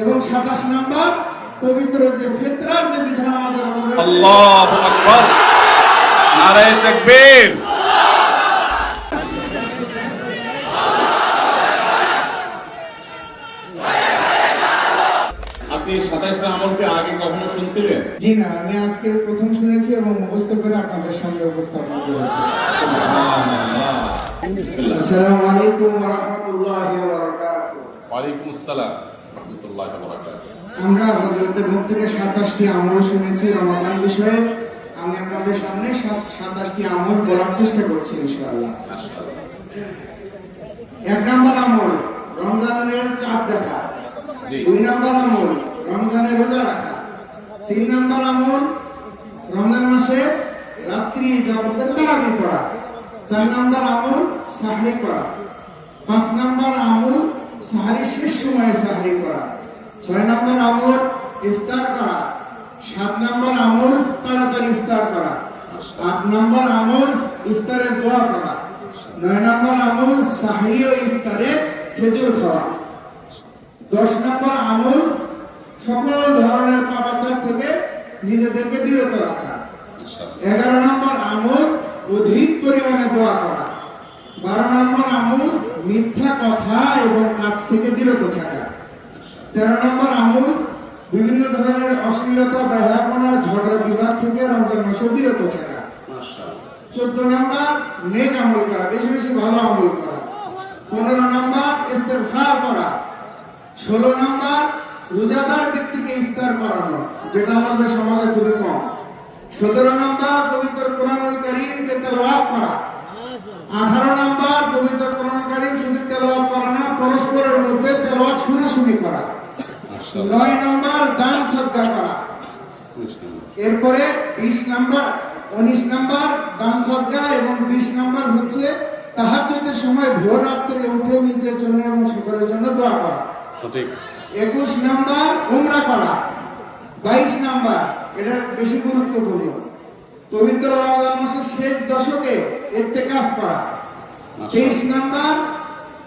এবং সাতাশ নাম্বার পবিত্র যে ফেতরার যে বিধান আমাদের রয়েছে, আল্লাহু আকবার। নারায়ে তাকবীর। আপনি সাতাশটা আমলকে আগে কখনো শুনছিলেন? জি না আমি আজকে প্রথম শুনেছি এবং মুখস্থ করে আপনাদের সামনে উপস্থাপন করেছি। আসসালামু আলাইকুম ওয়া রাহমাতুল্লাহি ওয়া বারাকাতুহু। ওয়ালাইকুম আসসালাম। রাহমাতুল্লাহি আমরা হজরতের মুখ থেকে সাতাশটি আমল শুনেছি রমাদান বিষয়ে। আমি আপনাদের সামনে সাতাশটি আমল বলার চেষ্টা করছি ইনশাআল্লাহ। এক নম্বর আমল রমজানের চাঁদ দেখা। দুই নম্বর আমল রমজানের রোজা রাখা। তিন নম্বর আমল রমজান মাসে রাত্রি তারাবি পড়া। চার নম্বর আমল সাহরি করা পাঁচ নম্বর আমল সাহারি শেষ সময়ে সাহরি করা। ছয় নম্বর আমল, ইফতার করা। সাত নম্বর আমল, তাড়াতাড়ি ইফতার করা। আট নম্বর আমল ইফতারের দোয়া করা। নয় নম্বর আমল সাহরি ও ইফতারে খেজুর খাওয়া। দশ নম্বর আমল, সকল ধরনের পাপাচার থেকে নিজেদেরকে বিরত রাখা। এগারো নম্বর আমল, অধিক পরিমাণে দোয়া করা। বারো নম্বর আমল মিথ্যা কথা এবং কাজ থেকে বিরত থাকা। তেরো নম্বর আমল বিভিন্ন ধরনের অশ্লীলতা ব্যয়াপনা ঝগড়া বিবাদ থেকে রমজান মাসে বিরত থাকা। চোদ্দ নম্বর নেক আমল করা বেশি বেশি ভালো আমল করা। পনেরো নম্বর ইস্তেফার করা। ষোলো নম্বর রোজাদার ব্যক্তিকে ইফতার করানো যেটা আমাদের সমাজে খুবই কম। সতেরো নম্বর পবিত্র কোরআনুল করিমকে তেলাওয়াত করা। আঠারো নম্বর পবিত্র তেলাওয়াত শুনে শুনে করা নয় নম্বর দান সদকা করা। এরপরে বিশ নাম্বার উনিশ নাম্বার দান সজ্জা এবং বিশ নাম্বার হচ্ছে তাহাজ্জুদের সময় ভোর রাত্রে উঠে নিজের জন্য এবং সকলের জন্য দোয়া করা। সঠিক। একুশ নাম্বার উমরা করা। বাইশ নাম্বার এটা বেশি গুরুত্বপূর্ণ। পবিত্র রমজান মাসের শেষ দশকে ইত্তেকাফ করা। তেইশ নাম্বার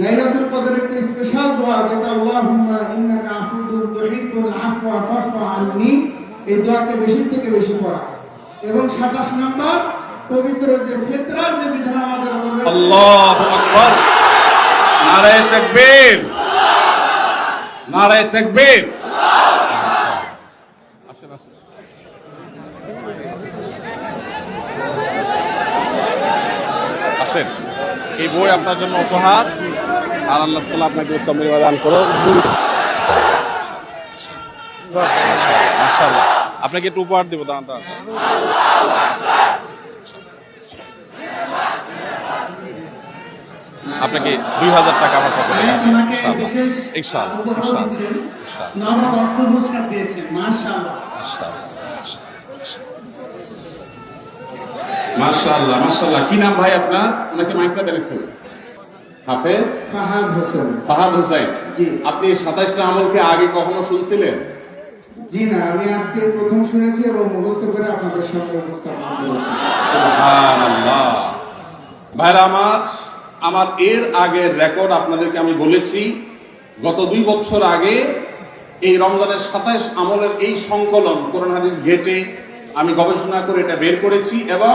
লাইলাতুল কদর একটি স্পেশাল দোয়া যেটা আল্লাহুম্মা ইন্নাকা আফুদুন তুহিব্বুল আফওয়া ফাফু আননি এই দোয়াকে বেশি থেকে বেশি পড়া। এবং 27 নাম্বার, পবিত্র যে ফিতরার যে বিধান আমাদের আল্লাহু আকবার। নারায়ে তাকবীর। নারায়ে তাকবীর। আসেন। এই বই আপনার জন্য উপহার। আর আল্লাহ তাআলা আপনাকে উত্তম দান মাশাআল্লাহ। আপনাকে একটু উপহার দেবো দাঁড়ান দাঁড়ান। আপনাকে দুই হাজার টাকা আমার মাশাআল্লাহ। মাশাআল্লাহ। মাশাআল্লাহ কি নাম ভাই আপনার? ওনাকে মাইকটা দেন একটু। হাফেজ? ফাহাদ হোসেন। ফাহাদ হোসেন। জি। আপনি সাতাশটা আমলকে আগে কখনো শুনছিলেন? জি না আমি আজকে প্রথম শুনেছি এবং মুখস্থ করে আপনাদের সামনে উপস্থাপন করেছি। সুবহানাল্লাহ। ভাইরা আমার আমার এর আগের রেকর্ড আপনাদেরকে আমি বলেছি গত দুই বছর আগে এই রমজানের সাতাইশ আমলের এই সংকলন কোরআন হাদিস ঘেটে আমি গবেষণা করে এটা বের করেছি এবং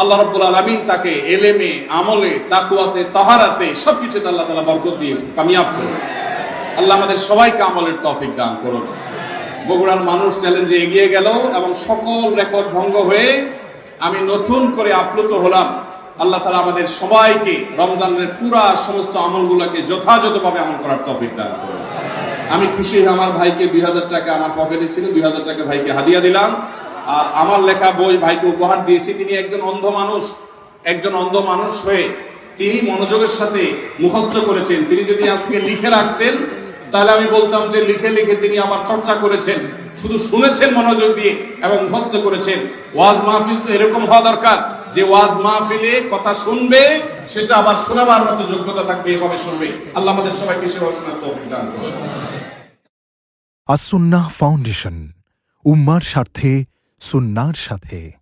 আল্লাহ রব্বুল আলমিন তাকে এলেমে, আমলে তাকুয়াতে তাহারাতে সবকিছুতে আল্লাহ তালা বরকত দিয়ে কামিয়াব করুন। আল্লাহ আমাদের সবাইকে আমলের তৌফিক দান করুন। বগুড়ার মানুষ চ্যালেঞ্জে এগিয়ে গেল এবং সকল রেকর্ড ভঙ্গ হয়ে আমি নতুন করে আপ্লুত হলাম। আল্লাহ তালা আমাদের সবাইকে রমজানের পুরা সমস্ত আমলগুলোকে যথাযথভাবে আমল করার তফিক দান করুন। আমি খুশি আমার ভাইকে দুই হাজার টাকা আমার পকেটে ছিল, দুই হাজার টাকা ভাইকে হাদিয়া দিলাম। আর আমার লেখা বই ভাইকে উপহার দিয়েছি। তিনি একজন অন্ধ মানুষ, একজন অন্ধ মানুষ হয়ে তিনি মনোযোগের সাথে মুখস্থ করেছেন। তিনি যদি আজকে লিখে রাখতেন, তাহলে আমি বলতাম যে লিখে লিখে তিনি আবার চর্চা করেছেন। শুধু শুনেছেন মনোযোগ দিয়ে এবং মুখস্থ করেছেন। ওয়াজ মাহফিল তো এরকম হওয়া দরকার যে ওয়াজ মাহফিলে কথা শুনবে, সেটা আবার শোনাবার মতো যোগ্যতা থাকবে, এভাবে শুনবে। আল্লাহ আমাদের সবাইকে সেভাবে শোনার তৌফিক দান করুন। আসুন্নাহ ফাউন্ডেশন, উম্মার স্বার্থে সুন্নার সাথে।